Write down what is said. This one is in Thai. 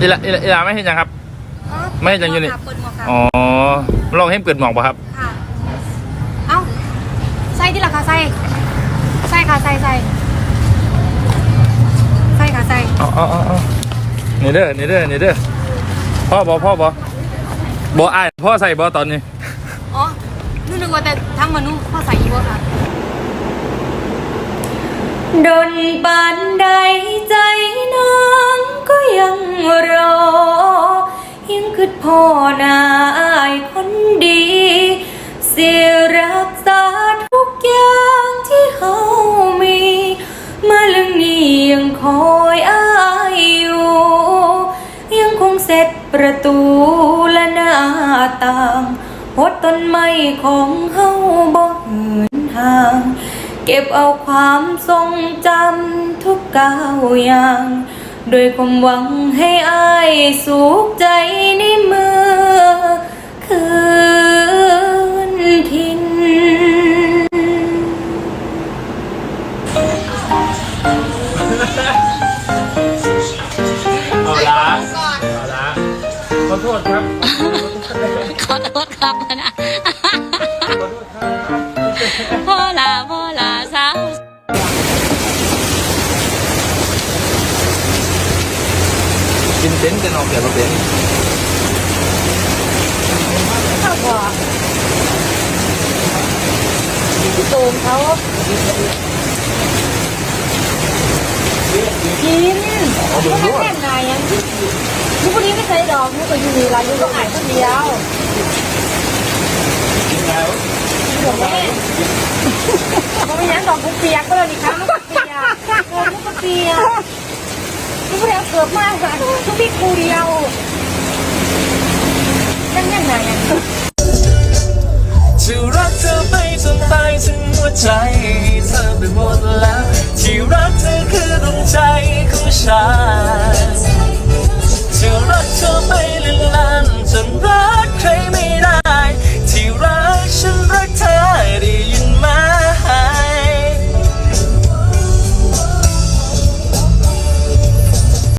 อีละอีละอีละไม่เห็นยังครับ ไม่ยังอยู่นี่เปิดหมวกค่ะอ๋อลองให้เปิดหมอกป่ะครับ ค่ะ เอ้าใส่ที่หลักค่ะใส่ใส่ค่ะใส่ใส่ใส่ค่ะใส่อ๋ออ๋ออ๋อนี่เด้อนี่เด้อนี่เด้อพ่อบอพ่อบอบออ้ายพ่อใส่บอตอนนี้ อ๋อนึกนึกว่าแต่ทั้งมนุษย์พ่อใส่อีกวะค่ะ ดนปานใดใจ คือพ่อนายคนดี เสิรักษาทุกอย่างที่เฮามี มาเรื่องนี้ยังคอยอายอยู่ ยังคงเสร็จประตูและหน้าต่างหดต้นไม้ของเฮาบ่เหินห่าง เก็บเอาความทรงจำทุกก้าวอย่าง ดวยความหวังให้อายสุขใจในเมื่อคืนทิน เอาละ เอาละ ขอโทษครับ กินเต็นท์จะนอนเกี่ยวกับเต็นข้าวบ่พี่ตูมเขากินเอาดูด้แค่ไหนยังลูกคนนี้ไม่เคยดอกลูกก็อยู่นี่ละลูกก็หายคนเดียวกินแล้วเดี๋ยวแม่เขาไม่ยั้งดอกกุเปียกก็เลยนี่ครับลูกกุเปียกเออลูกกุเปียก กเดียวเกือบมากค่ะทุกพี่ครูเดียว